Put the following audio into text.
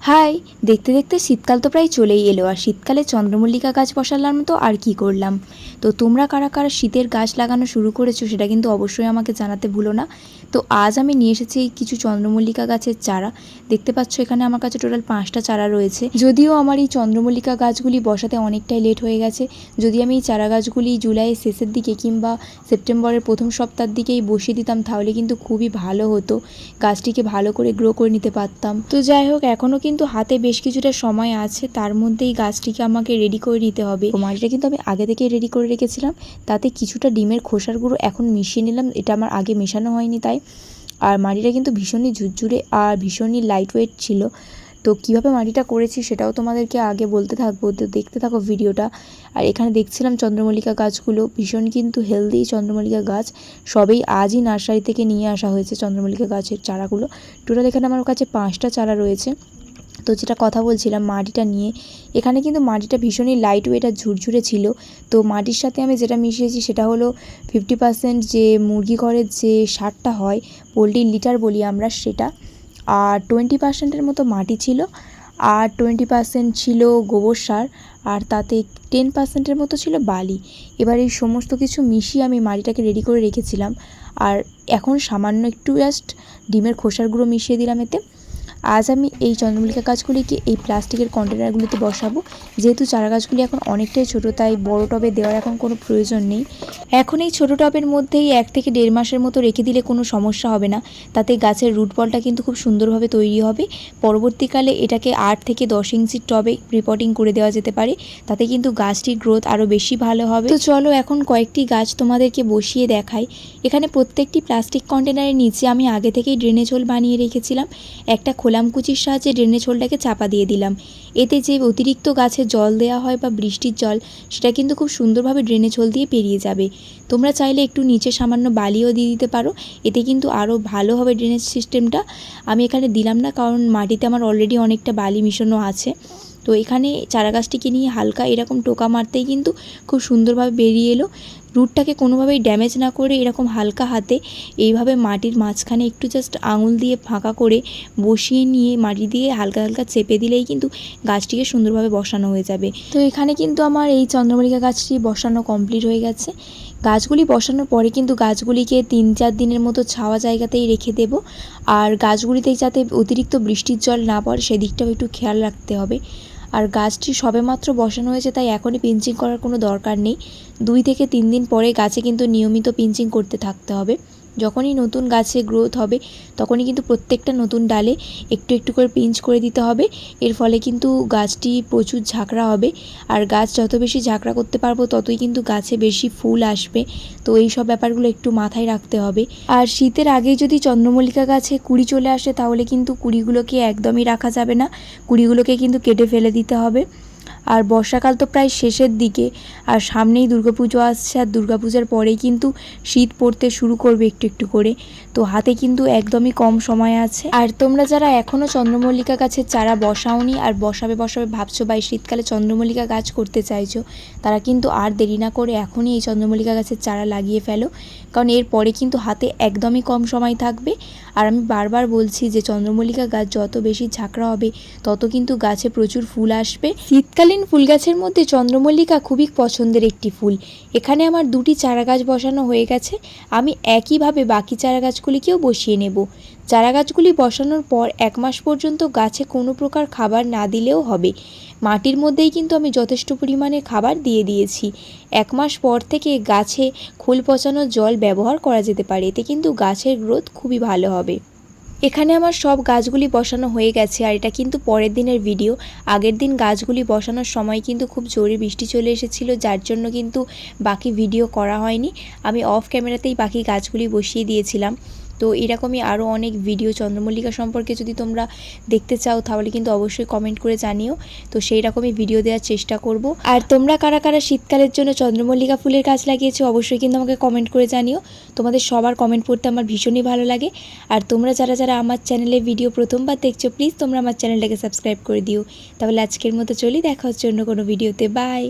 High, দেখতে দেখতে শীতকাল তো প্রায় চলেই এলো, আর শীতকালে চন্দ্রমল্লিকা গাছ বসালাম তো আর কি করলাম? তো তোমরা কারা কারা শীতের গাছ লাগানো শুরু করেছ সেটা কিন্তু অবশ্যই আমাকে জানাতে ভুলো না। তো আজ আমি নিয়ে এসেছি কিছু চন্দ্রমল্লিকা গাছের চারা। দেখতে পাচ্ছ এখানে আমার কাছে টোটাল পাঁচটা চারা রয়েছে। যদিও আমার এই চন্দ্রমল্লিকা গাছগুলি বসাতে অনেকটাই লেট হয়ে গেছে, যদি আমি এই চারা গাছগুলি জুলাইয়ের শেষের দিকে কিংবা সেপ্টেম্বরের প্রথম সপ্তাহের দিকেই বসিয়ে দিতাম, তাহলে কিন্তু খুবই ভালো হতো। গাছটিকে ভালো করে গ্রো করে নিতে পারতাম। তো যাই হোক এখনও কিন্তু হাতে বেশ কিছুটা সময় আছে, তার মধ্যেই গাছটিকে আমাকে রেডি করে নিতে হবে। মাটিটা কিন্তু আমি আগে থেকেই রেডি করে রেখেছিলাম, তাতে কিছুটা ডিমের খোসার গুঁড়ো এখন মিশিয়ে নিলাম, এটা আমার আগে মেশানো হয়নি তাই। আর মাটিটা কিন্তু ভীষণই ঝুরঝুরে আর ভীষণই লাইট ওয়েট ছিল। তো কীভাবে মাটিটা করেছি সেটাও তোমাদেরকে আগে বলতে থাকব, তো দেখতে থাকো ভিডিওটা। আর এখানে দেখছিলাম চন্দ্রমল্লিকা গাছগুলো, ভীষণ কিন্তু হেলদি চন্দ্রমল্লিকা গাছ। সবেই আজই নার্সারি থেকে নিয়ে আসা হয়েছে চন্দ্রমল্লিকা গাছের চারাগুলো। টোটাল এখানে আমার কাছে পাঁচটা চারা রয়েছে। তো যেটা কথা বলছিলাম মাটিটা নিয়ে, এখানে কিন্তু মাটিটা ভীষণই লাইট ওয়েট আর ঝুরঝুরে ছিল। তো মাটির সাথে আমি যেটা মিশিয়েছি সেটা হলো ফিফটি পার্সেন্ট যে মুরগি ঘরের যে সারটা হয় পোলট্রির লিটার বলি আমরা সেটা, আর টোয়েন্টি পার্সেন্টের মতো মাটি ছিল, আর টোয়েন্টি পার্সেন্ট ছিল গোবর সার, আর তাতে টেন পার্সেন্টের মতো ছিল বালি। এবার এই সমস্ত কিছু মিশিয়ে আমি মাটিটাকে রেডি করে রেখেছিলাম, আর এখন সামান্য একটু জাস্ট ডিমের খোসার গুঁড়ো মিশিয়ে দিলাম এতে। আজ আমি এই চন্দ্রমল্লিকা গাছগুলিকে এই প্লাস্টিকের কন্টেনারগুলিতে বসাবো। যেহেতু চারা গাছগুলি এখন অনেকটাই ছোটো, তাই বড় টবে দেওয়ার এখন কোনো প্রয়োজন নেই। এখন এই ছোটো টবের মধ্যেই এক থেকে দেড় মাসের মতো রেখে দিলে কোনো সমস্যা হবে না। তাতে গাছের রুট বলটা কিন্তু খুব সুন্দরভাবে তৈরি হবে। পরবর্তীকালে এটাকে আট থেকে দশ ইঞ্চির টবে রিপোর্টিং করে দেওয়া যেতে পারে। তাতে কিন্তু গাছটির গ্রোথ আরও বেশি ভালো হবে। তো চলো এখন কয়েকটি গাছ তোমাদেরকে বসিয়ে দেখাই। এখানে প্রত্যেকটি প্লাস্টিক কন্টেনারের নিচে আমি আগে থেকেই ড্রেনেজ হোল বানিয়ে রেখেছিলাম। একটা খোলাম কুচির সাহায্যে ড্রেনেজ হোলটাকে চাপা দিয়ে দিলাম। এতে যে অতিরিক্ত গাছে জল দেওয়া হয় বা বৃষ্টির জল, সেটা কিন্তু খুব সুন্দরভাবে ড্রেনেজ হোল দিয়ে পেরিয়ে যাবে। তোমরা চাইলে একটু নিচে সামান্য বালিও দিয়ে দিতে পারো। এতে কিন্তু আরও ভালো হবে ড্রেনেজ সিস্টেমটা। আমি এখানে দিলাম না, কারণ মাটিতে আমার অলরেডি অনেকটা বালি মিশানো আছে। তো এখানে চারা গাছটিকে নিয়ে হালকা এরকম টোকা মারতেই কিন্তু খুব সুন্দরভাবে বেরিয়ে এলো। রুটটাকে কোনোভাবেই ড্যামেজ না করে এরকম হালকা হাতে এইভাবে মাটির মাঝখানে একটু জাস্ট আঙুল দিয়ে ফাঁকা করে বসিয়ে নিয়ে মাটি দিয়ে হালকা হালকা চেপে দিলেই কিন্তু গাছটিকে সুন্দরভাবে বসানো হয়ে যাবে। তো এখানে কিন্তু আমার এই চন্দ্রমল্লিকা গাছটি বসানো কমপ্লিট হয়ে গেছে। গাছগুলি বসানোর পরে কিন্তু গাছগুলিকে তিন চার দিনের মতো ছাওয়া জায়গাতেই রেখে দেব। আর গাছগুলিতে যাতে অতিরিক্ত বৃষ্টির জল না পড়ে সেদিকটাও একটু খেয়াল রাখতে হবে। আর গাছটি সবেমাত্র বসানো হয়েছে, তাই এখনই পিঞ্চিং করার কোনো দরকার নেই। দুই থেকে তিন দিন পরে গাছে কিন্তু নিয়মিত পিঞ্চিং করতে থাকতে হবে। যখনই নতুন গাছে গ্রোথ হবে, তখনই কিন্তু প্রত্যেকটা নতুন ডালে একটু একটু করে পিঞ্চ করে দিতে হবে। এর ফলে কিন্তু গাছটি প্রচুর ঝাঁকড়া হবে। আর গাছ যত বেশি ঝাঁকড়া করতে পারব, ততই কিন্তু গাছে বেশি ফুল আসবে। তো এই সব ব্যাপারগুলো একটু মাথায় রাখতে হবে। আর শীতের আগেই যদি চন্দ্রমল্লিকা গাছে কুড়ি চলে আসে, তাহলে কিন্তু কুড়িগুলোকে একদমই রাখা যাবে না। কুড়িগুলোকে কিন্তু কেটে ফেলে দিতে হবে। আর বর্ষাকাল তো প্রায় শেষের দিকে। আর সামনেই দুর্গাপুজো আসছে আর দুর্গাপূজার পরেই কিন্তু শীত পড়তে শুরু করবে একটু একটু করে। তো হাতে কিন্তু একদমই কম সময় আছে। আর তোমরা যারা এখনও চন্দ্রমল্লিকা গাছের চারা বসাওনি আর বসাবে বসাবে ভাবছ বা এই শীতকালে চন্দ্রমল্লিকা গাছ করতে চাইছো, তারা কিন্তু আর দেরি না করে এখনই এই চন্দ্রমল্লিকা গাছের চারা লাগিয়ে ফেলো। কারণ এরপরে কিন্তু হাতে একদমই কম সময় থাকবে। আর আমি বারবার বলছি যে চন্দ্রমল্লিকা গাছ যত বেশি ঝাঁকড়া হবে, তত কিন্তু গাছে প্রচুর ফুল আসবে। শীতকালীন ফুল গাছের মধ্যে চন্দ্রমল্লিকা খুবই পছন্দের একটি ফুল। এখানে আমার দুটি চারা গাছ বসানো হয়ে গেছে। আমি একইভাবে বাকি চারা গাছগুলিকেও বসিয়ে নেব। চারা গাছগুলি বসানোর পর এক মাস পর্যন্ত গাছে কোনো প্রকার খাবার না দিলেও হবে। মাটির মধ্যেই কিন্তু আমি যথেষ্ট পরিমাণে খাবার দিয়ে দিয়েছি। এক মাস পর থেকে গাছে খোল পচানোর জল ব্যবহার করা যেতে পারে। এতে কিন্তু গাছের গ্রোথ খুবই ভালো হবে। এখানে আমার সব গাছগুলি বসানো হয়ে গেছে আর এটা কিন্তু পরের দিনের ভিডিও। আগের দিন গাছগুলি বসানোর সময় কিন্তু খুব জোরে বৃষ্টি চলে এসেছিল, যার জন্য কিন্তু বাকি ভিডিও করা হয়নি। আমি অফ ক্যামেরাতেই বাকি গাছগুলি বসিয়ে দিয়েছিলাম। তো এরকমই আরও অনেক ভিডিও চন্দ্রমল্লিকা সম্পর্কে যদি তোমরা দেখতে চাও, তাহলে কিন্তু অবশ্যই কমেন্ট করে জানিও। তো সেই রকমই ভিডিও দেওয়ার চেষ্টা করব। আর তোমরা কারা কারা শীতকালের জন্য চন্দ্রমল্লিকা ফুলের গাছ লাগিয়েছো, অবশ্যই কিন্তু আমাকে কমেন্ট করে জানিও। তোমাদের সবার কমেন্ট পড়তে আমার ভীষণই ভালো লাগে। আর তোমরা যারা যারা আমার চ্যানেলে ভিডিও প্রথমবার দেখছ প্লিজ তোমরা আমার চ্যানেলটাকে সাবস্ক্রাইব করে দিও। তাহলে আজকের মতো চলি, দেখা হচ্ছে অন্য কোনো ভিডিওতে বাই